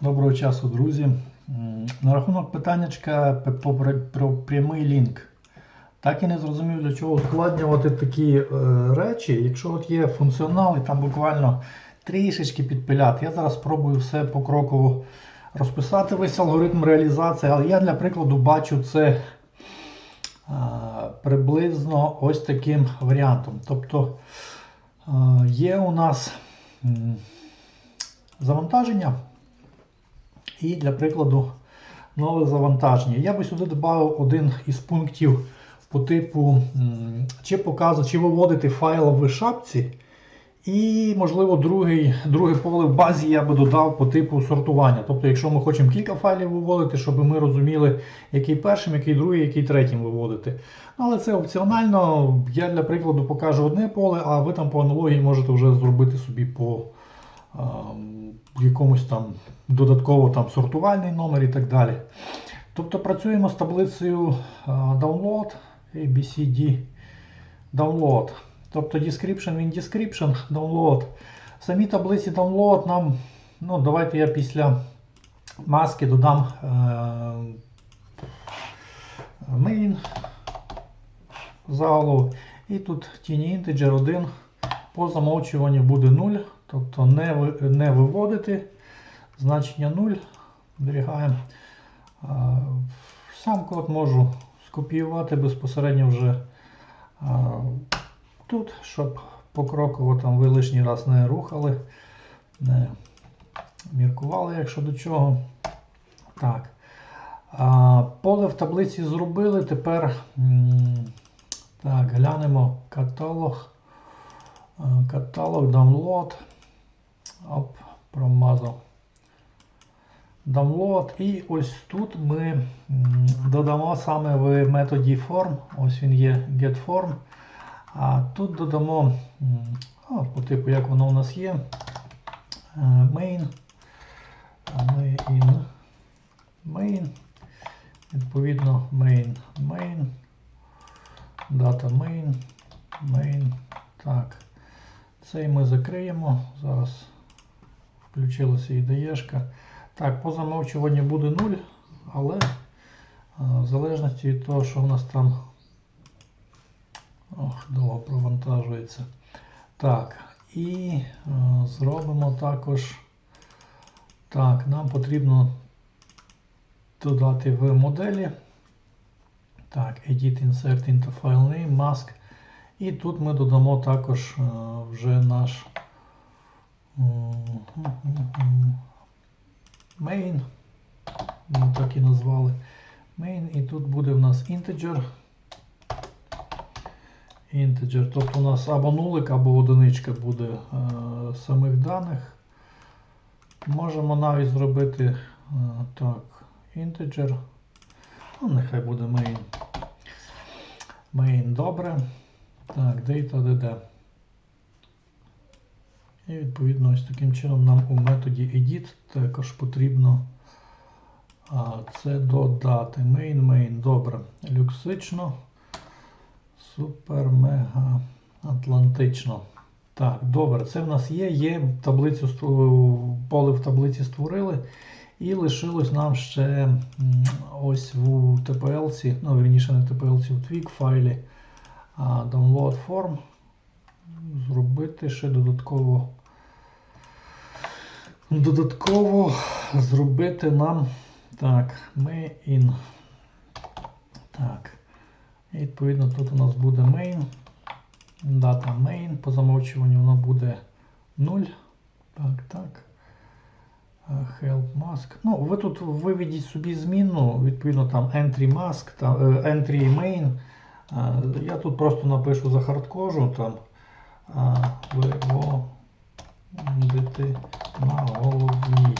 Доброго часу, друзі. На рахунок питаннячка по про прямий лінк. Так і не зрозумів, для чого ускладнювати такі е, речі. Якщо от є функціонал і там буквально трішечки підпиляти. Я зараз спробую все покроково розписати весь алгоритм реалізації, але я для прикладу бачу це е, приблизно ось таким варіантом. Тобто е, є у нас завантаження. І для прикладу нове завантаження. Я би сюди додав один із пунктів по типу, чи показувати, чи виводити файл в шапці. І, можливо, другий, друге поле в базі я би додав по типу сортування. Тобто, якщо ми хочемо кілька файлів виводити, щоб ми розуміли, який першим, який другий, який третім виводити. Але це опціонально. Я для прикладу покажу одне поле, а ви там по аналогії можете вже зробити собі по якомусь там додатково там сортувальний номер і так далі. Тобто працюємо з таблицею е, download, ABCD download. Тобто description, він description, download. В самій таблиці download нам, ну давайте я після маски додам е, main заголовок. І тут тіні integer 1 по замовчуванню буде 0. Тобто не, не виводити значення 0. Зберігаємо. Сам код можу скопіювати безпосередньо вже тут, щоб покроково там ви лишній раз не рухали, не міркували, якщо до чого. Так. Поле в таблиці зробили. Тепер так, глянемо каталог. Каталог, download. Оп, промазав. Download. І ось тут ми додамо саме в методі form. Ось він є getForm. А тут додамо о, по типу, як воно у нас є. е, Main. Main. Main. Відповідно, main. Main. Data main. Main. Так. Цей ми закриємо. Зараз включилася ідеєшка. Так, по замовчуванню буде 0, але в залежності від того, що в нас там ох, довго провантажується. Так, і а, зробимо також. Так, нам потрібно додати в моделі. Так, Edit Insert into File Name, Mask. І тут ми додамо також е, вже наш main. Ми так і назвали main. І тут буде в нас integer. Integer. Тобто у нас або нулик, або одиничка буде е, самих даних. Можемо навіть зробити е, так, integer. Ну, нехай буде main. Main добре. Так, data DD. І відповідно ось таким чином нам у методі edit також потрібно це додати. Main, main, добре. Люксично. Супер, мега, атлантично. Так, добре, це в нас є. Є таблицю поле в таблиці створили. І лишилось нам ще ось в TPL, ну, верніше не TPL, в Twig файлі download form. Зробити ще додатково. Додатково зробити нам так, ми in. Так. І відповідно тут у нас буде main. Data main. По замовчуванню воно буде 0. Так, так. Help mask. Ну, ви тут виведіть собі змінну, відповідно там entry mask, там, е, entry main. Я тут просто напишу за хардкожу там а, на головній.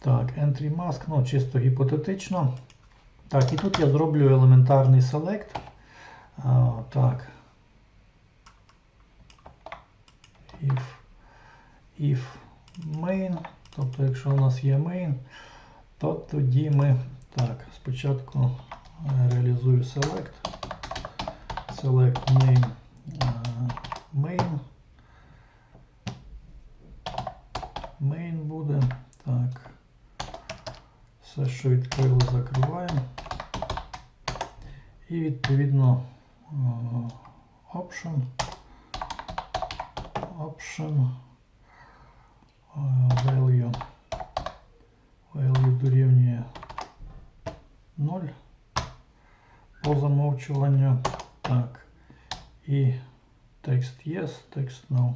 Так, entry mask, ну чисто гіпотетично. Так, і тут я зроблю елементарний select. Так. If, if main, тобто якщо у нас є main, то тоді ми так, спочатку е, реалізую select. Select name е, main. Main буде. Так. Все, що відкрили, закриваємо. І відповідно е, option, option, е, value, value дорівнює 0 по замовчуванню. Так. І текст yes, текст no.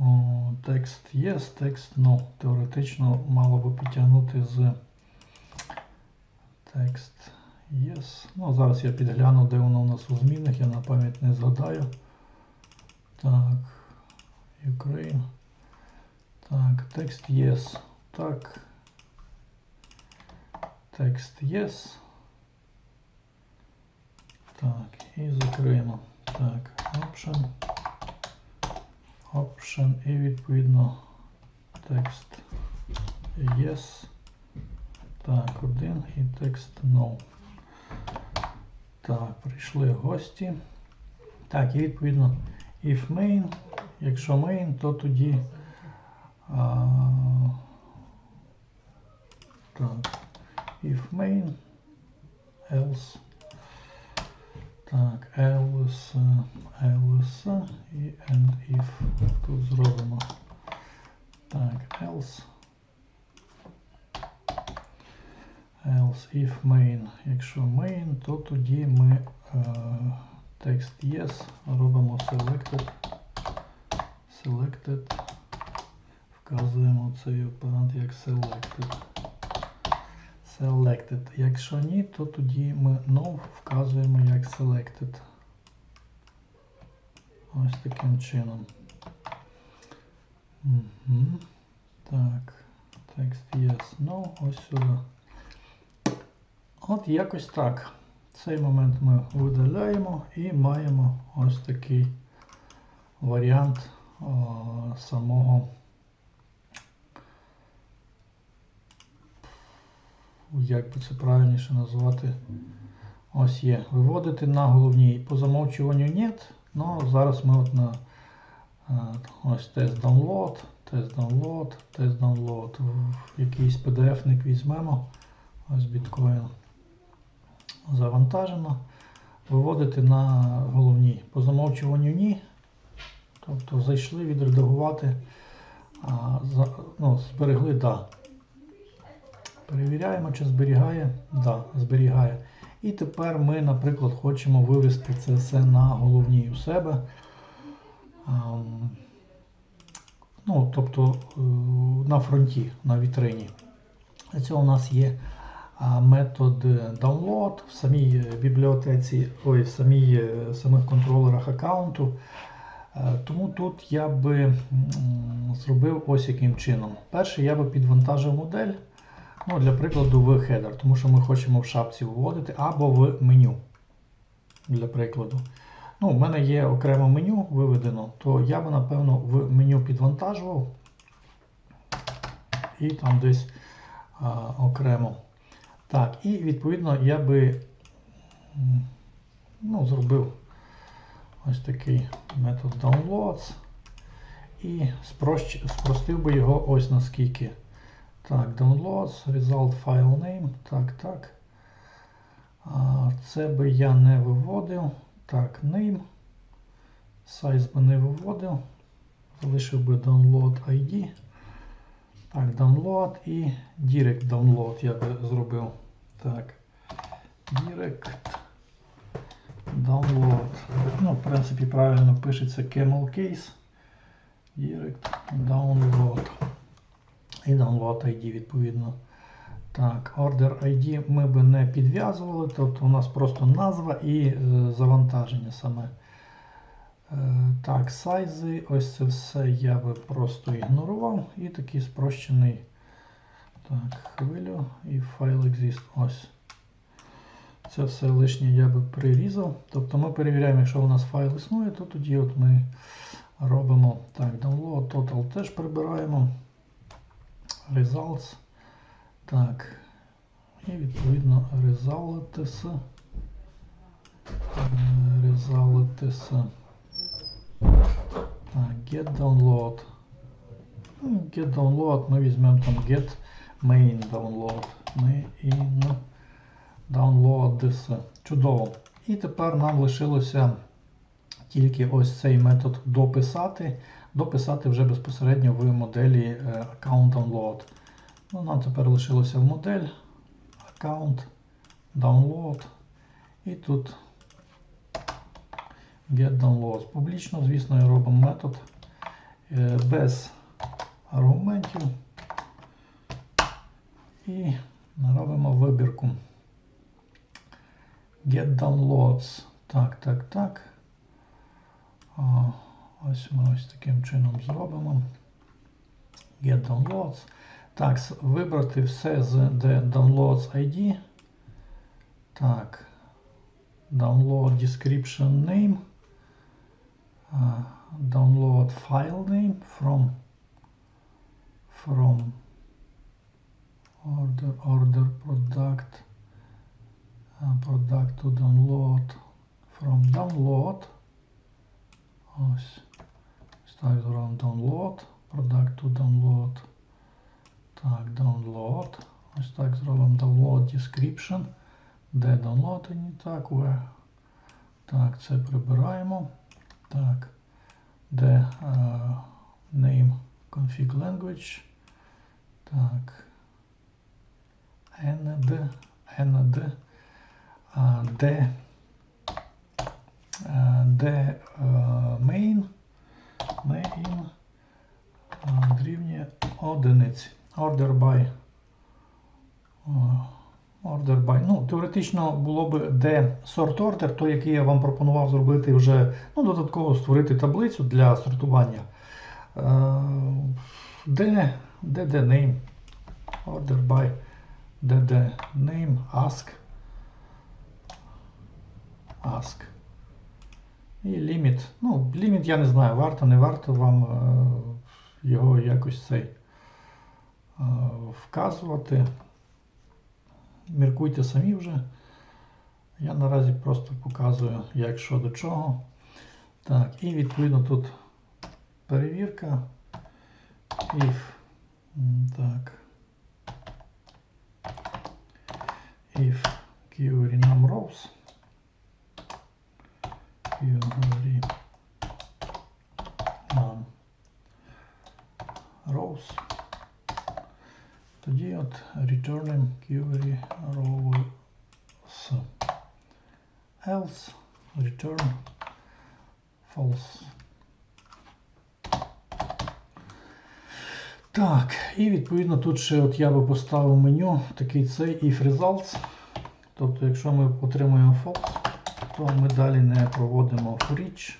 О, Текст yes, текст no. Теоретично мало би підтягнути з текст yes. Ну, зараз я підгляну, де воно у нас у змінах, я на пам'ять не згадаю. Так, Ukraine. Так, текст yes. Так. Текст yes. Так, і закриємо. Так, option. Option і відповідно текст yes. Так, один і текст no. Так, прийшли гості. Так, і відповідно if main. Якщо main, то тоді. А, так, if main, else. Так, else, else і and if. Тут зробимо. Так, else. Else if main. Якщо main, то тоді ми е, текст yes робимо selected. Selected. Вказуємо цей оперант як selected. Selected. Якщо ні, то тоді ми no вказуємо як selected. Ось таким чином. Угу. Так. Текст yes, no. Ось сюди. От якось так. Цей момент ми видаляємо і маємо ось такий варіант о, самого. Як би це правильніше назвати, ось є. Виводити на головній. По замовчуванню нет. Ну, зараз ми от на ось тест download, тест download, тест download. Якийсь PDF-ник візьмемо. Ось біткоін завантажено. Виводити на головній. По замовчуванню ні. Тобто зайшли відредагувати, а, за, ну, зберегли да. Перевіряємо, чи зберігає. Да, зберігає. І тепер ми, наприклад, хочемо вивести це все на головній у себе. Ну, Тобто на фронті, на вітрині. Для цього у нас є метод download в самій бібліотеці, ой, в самій, самих контролерах аккаунту. Тому тут я би зробив ось яким чином. Перше, я би підвантажив модель. Ну, Для прикладу, в header, тому що ми хочемо в шапці вводити, або в меню. Для прикладу. Ну, У мене є окреме меню виведено, то я би, напевно, в меню підвантажував і там десь а, окремо. Так, і відповідно я би ну, зробив ось такий метод downloads і спростив би його ось наскільки. Так, downloads, result file name. Так, так. Це би я не виводив. Так, name. Size би не виводив. Залишив би download ID. Так, download і direct download я би зробив. Так. Direct download. Ну, в принципі, правильно пишеться camel case. Direct download і download ID відповідно. Так, Order ID ми би не підв'язували, тобто у нас просто назва і е, завантаження саме. Е, так, сайзи, ось це все я би просто ігнорував. І такий спрощений так, хвилю і файл exist. Ось. Це все лишнє я би прирізав. Тобто ми перевіряємо, якщо у нас файл існує, то тоді от ми робимо так, download, total теж прибираємо results. Так. І відповідно. Results. Так, get download. Get download, ми візьмемо там get main download. Main download this. Чудово. І тепер нам лишилося тільки ось цей метод дописати. Дописати вже безпосередньо в моделі е, account download. Ну, Нам тепер лишилося в модель account download. І тут get downloads. Публічно, звісно, робимо метод е, без аргументів. І робимо вибірку. Get downloads. Так, так, так. А, Ось ми ось таким чином зробимо. Get downloads. Так, вибрати все з The Downloads ID. Так. Download description name. Uh, download file name from from order order product uh, product to download from download ось так зробимо download product to download так download ось так зробимо download description де download не так where так це прибираємо так де uh, name config language так end end а, де де main main а, дорівнює одиниці order by order by. Ну, теоретично було б де sort order, той, який я вам пропонував зробити вже, ну, додатково створити таблицю для сортування. Е, Де, де, де name, order by, де, де name, ask, ask. І ліміт. Ну, ліміт я не знаю, варто, не варто вам е, його якось цей е, вказувати. Міркуйте самі вже. Я наразі просто показую, як що до чого. Так, і відповідно тут перевірка. If. Так. If query num rows. Query num rows. Тоді от returning query rows. Else return false. Так, і відповідно тут ще от я би поставив меню такий цей if results. Тобто, якщо ми отримуємо false, то ми далі не проводимо for each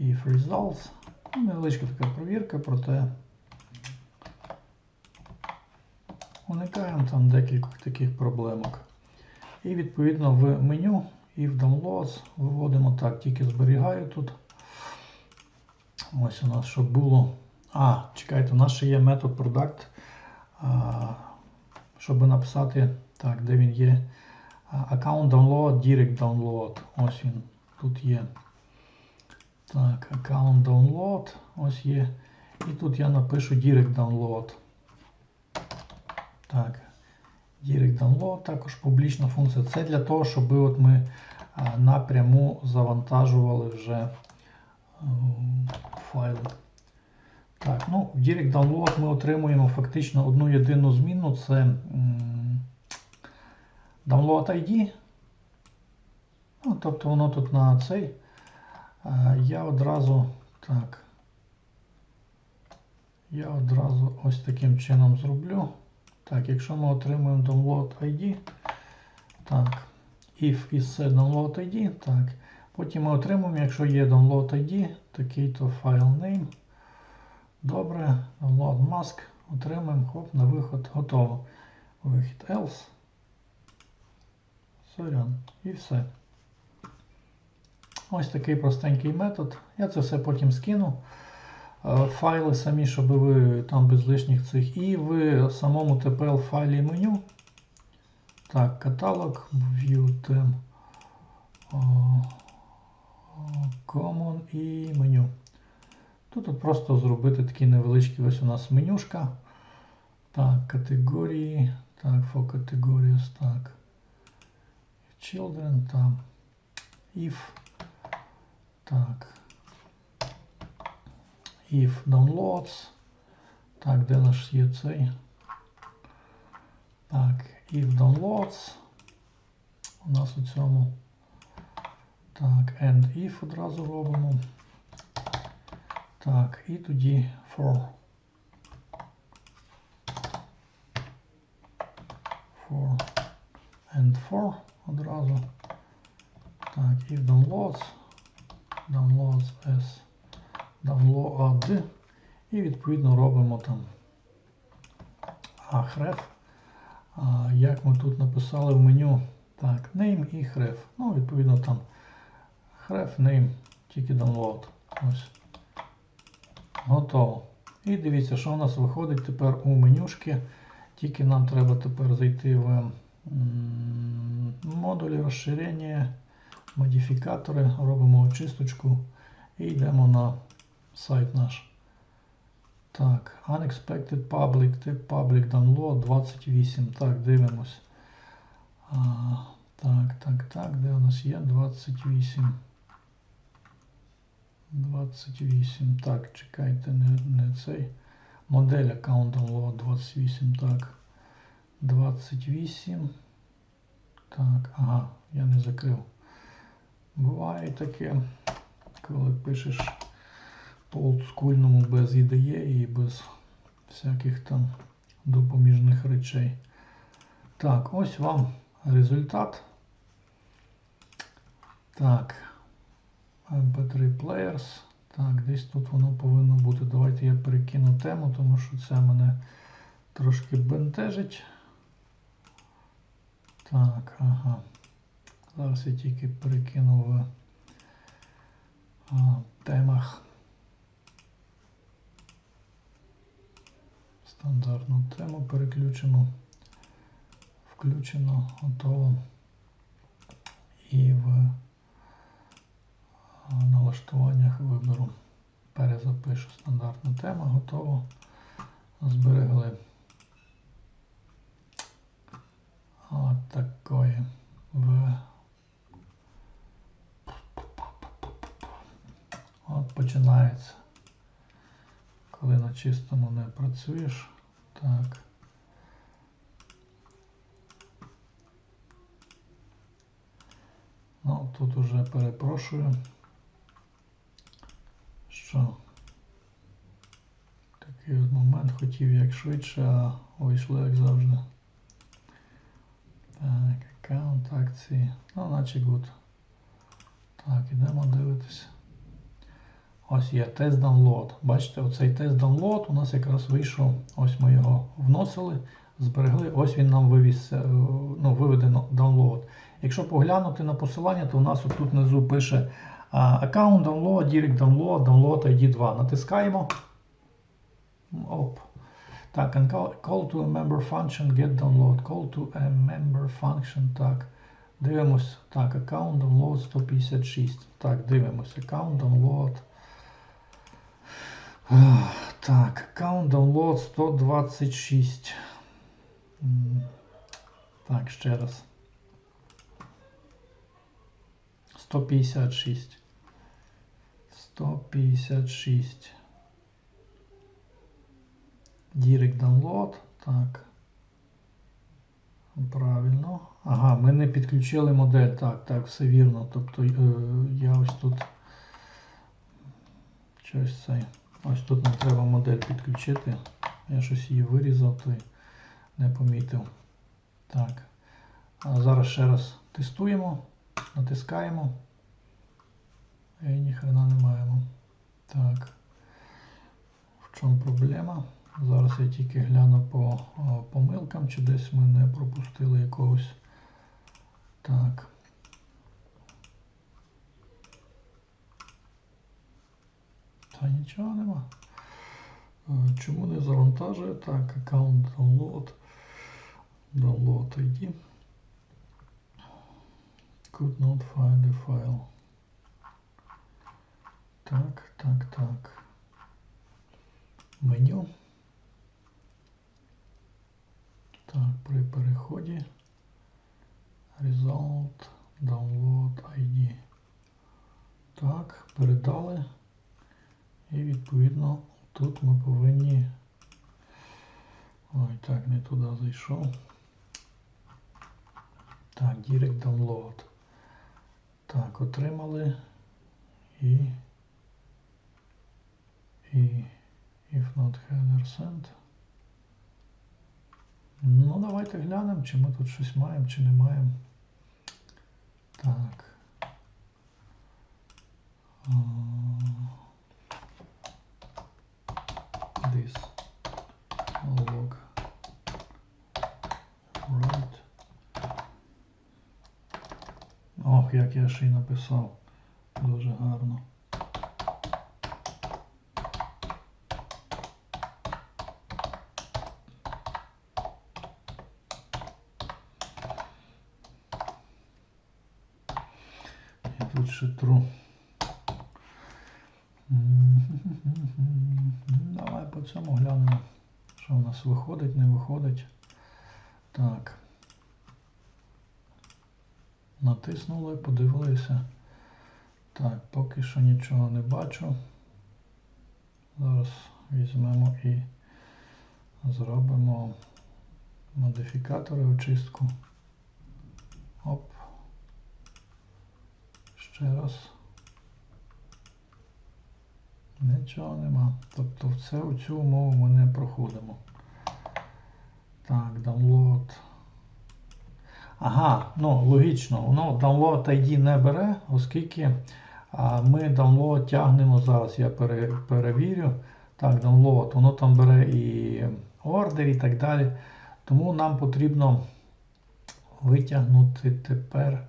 if results. Невеличка така провірка, проте уникаємо там декількох таких проблемок. І відповідно в меню if downloads виводимо так, тільки зберігаю тут. Ось у нас щоб було. А, чекайте, у нас ще є метод product, щоб написати, так, де він є. Account download, direct download. Ось він тут є. Так, account download, ось є. І тут я напишу direct download. Так, direct download, також публічна функція. Це для того, щоб от ми напряму завантажували вже а, файли. Так, ну, в Direct Download ми отримуємо фактично одну єдину зміну, це Download ID. Ну, Тобто воно тут на цей. Я одразу так. Я одразу ось таким чином зроблю. Так, якщо ми отримуємо Download ID, так, if is Download ID, так. Потім ми отримуємо, якщо є Download ID, такий-то файл name. Добре, download mask, отримаємо, хоп, на виход, готово. Вихід else. Сорян. І все. Ось такий простенький метод. Я це все потім скину. Файли самі, щоб ви там без лишніх цих. І в самому TPL файлі меню. Так, каталог, view them, common і меню. Тут просто зробити такі невеличкі ось у нас менюшка. Так, категорії. Так, for categories, так. Children, там. If. Так. If downloads. Так, де наш цей? Так, if downloads. У нас у цьому. Так, and if одразу робимо. Так, і тоді for. For and for одразу. Так, if downloads. Downloads as download. І відповідно робимо там href. Як ми тут написали в меню, так, name і href. Ну, відповідно там href, name, тільки download. Ось. Готово. І дивіться, що у нас виходить тепер у менюшки. Тільки нам треба тепер зайти в модулі розширення, модифікатори, робимо очисточку і йдемо на сайт наш. Так, Unexpected Public, тип Public Download 28. Так, дивимось. А, так, так, так, де у нас є 28. 28. Так, чекайте, не, не цей. Модель Account Download 28. Так. 28. Так, ага, я не закрив. Буває таке, коли пишеш по олдскульному без IDE і без всяких там допоміжних речей. Так, ось вам результат. Так. MP3 Players. Так, десь тут воно повинно бути. Давайте я перекину тему, тому що це мене трошки бентежить. Так, ага. Зараз я тільки перекину в а, темах. Стандартну тему переключено. Включено, готово. І в налаштуваннях виберу. Перезапишу стандартну тему, готово. Зберегли. От такої в От починається. Коли на чистому не працюєш. Так. Ну, тут уже перепрошую, що такий от момент хотів як швидше, а вийшло як завжди. Аккаунт, акції. Ну, наче good. Так, ідемо дивитися. Ось є тест download. Бачите, оцей тест download у нас якраз вийшов. Ось ми його вносили, зберегли. Ось він нам вивіз, е, ну, виведено download. Якщо поглянути на посилання, то у нас тут внизу пише аккаунт download, direct download, download ID 2. Натискаємо. Оп. Так, and call, call to a member function, get download. Call to a member function. Так. Дивимось. Так, аккаунт download 156. Так, дивимось. Аккаунт download. Так, аккаунт download 126. Так, ще раз. 156. 156. Direct download. Так. Правильно. Ага, ми не підключили модель. Так, так, все вірно. Тобто е, я ось тут щось цей. Ось тут нам треба модель підключити. Я щось її вирізав, то не помітив. Так. А зараз ще раз тестуємо, натискаємо. І ніхрена не маємо. Так. В чому проблема? Зараз я тільки гляну по помилкам, чи десь ми не пропустили якогось. Так. Та нічого нема. Е, Чому не завантажує? Так, аккаунт download. Download ID. Could not find the file. Так, так, так. Меню. При переході Result Download ID. Так, передали. І відповідно тут ми повинні. Ой, так, не туди зайшов. Так, Direct Download. Так, отримали. І. І. If not header sent. Ну, давайте глянемо, чи ми тут щось маємо, чи не маємо. Так. This log right. Ох, як я ще й написав. Дуже гарно. Тут ще. Давай по цьому глянемо, що в нас виходить, не виходить. Так. Натиснули, подивилися. Так, поки що нічого не бачу. Зараз візьмемо і зробимо модифікатори очистку. Оп. Ще раз. Нічого нема. Тобто в це у цю умову ми не проходимо. Так, download. Ага, ну логічно, воно download ID не бере, оскільки а, ми download тягнемо зараз. Я пере, перевірю. Так, download, воно там бере і ордер і так далі. Тому нам потрібно витягнути тепер.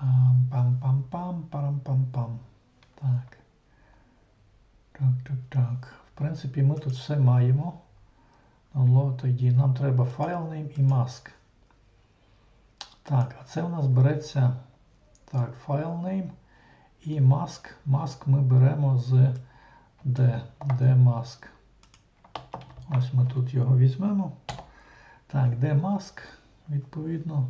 Пам-пам-пам, парам-пам-пам. Так. Так, так, так. В принципі, ми тут все маємо. ID. Нам треба FileName і mask. Так, а це у нас береться так, FileName і mask. Mask ми беремо з D. D mask. Ось ми тут його візьмемо. Так, D mask, відповідно.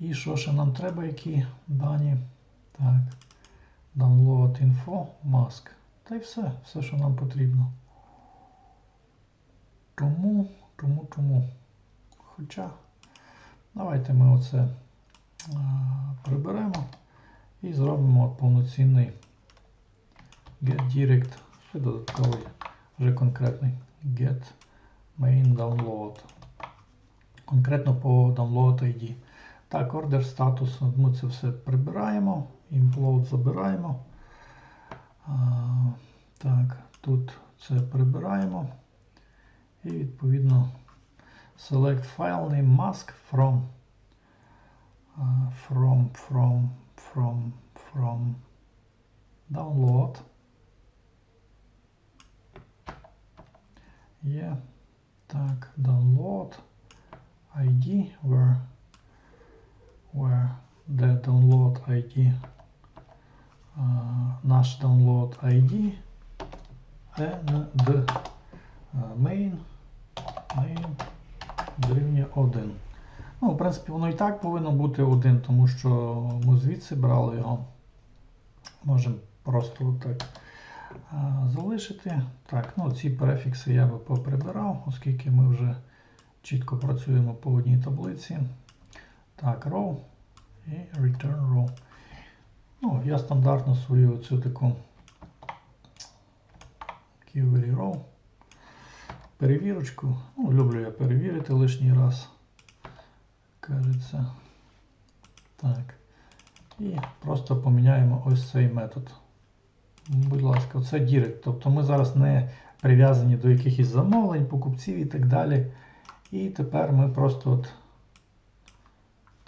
І що ще нам треба, які дані? Так. Download info, mask. Та й все, все, що нам потрібно. Тому, тому, тому. Хоча, давайте ми оце а, приберемо і зробимо повноцінний get direct, ще додатковий, вже конкретний get main download. Конкретно по download ID. Так, ордер статус, ми це все прибираємо, implode забираємо. А, так, тут це прибираємо. І відповідно select file name mask from from from from from download. Є. Так, download ID where where the download ID uh, наш download ID and the uh, main main дорівнює 1. Ну, в принципі, воно і так повинно бути 1, тому що ми звідси брали його. Можемо просто так залишити. Так, ну ці префікси я би поприбирав, оскільки ми вже чітко працюємо по одній таблиці. Так, row і return row. Ну, я стандартно свою цю таку query row. Перевірочку. Ну, люблю я перевірити лишній раз. Кажеться. Так. І просто поміняємо ось цей метод. Будь ласка, це Direct. Тобто ми зараз не прив'язані до якихось замовлень, покупців і так далі. І тепер ми просто от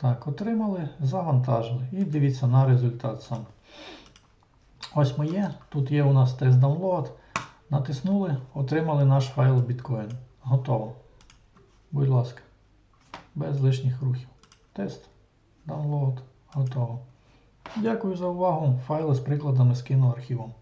так, отримали, завантажили. І дивіться на результат сам. Ось моє. Тут є у нас тест download. Натиснули, отримали наш файл біткоін. Готово. Будь ласка, без лишніх рухів. Тест, download, готово. Дякую за увагу. Файли з прикладами скину архівом.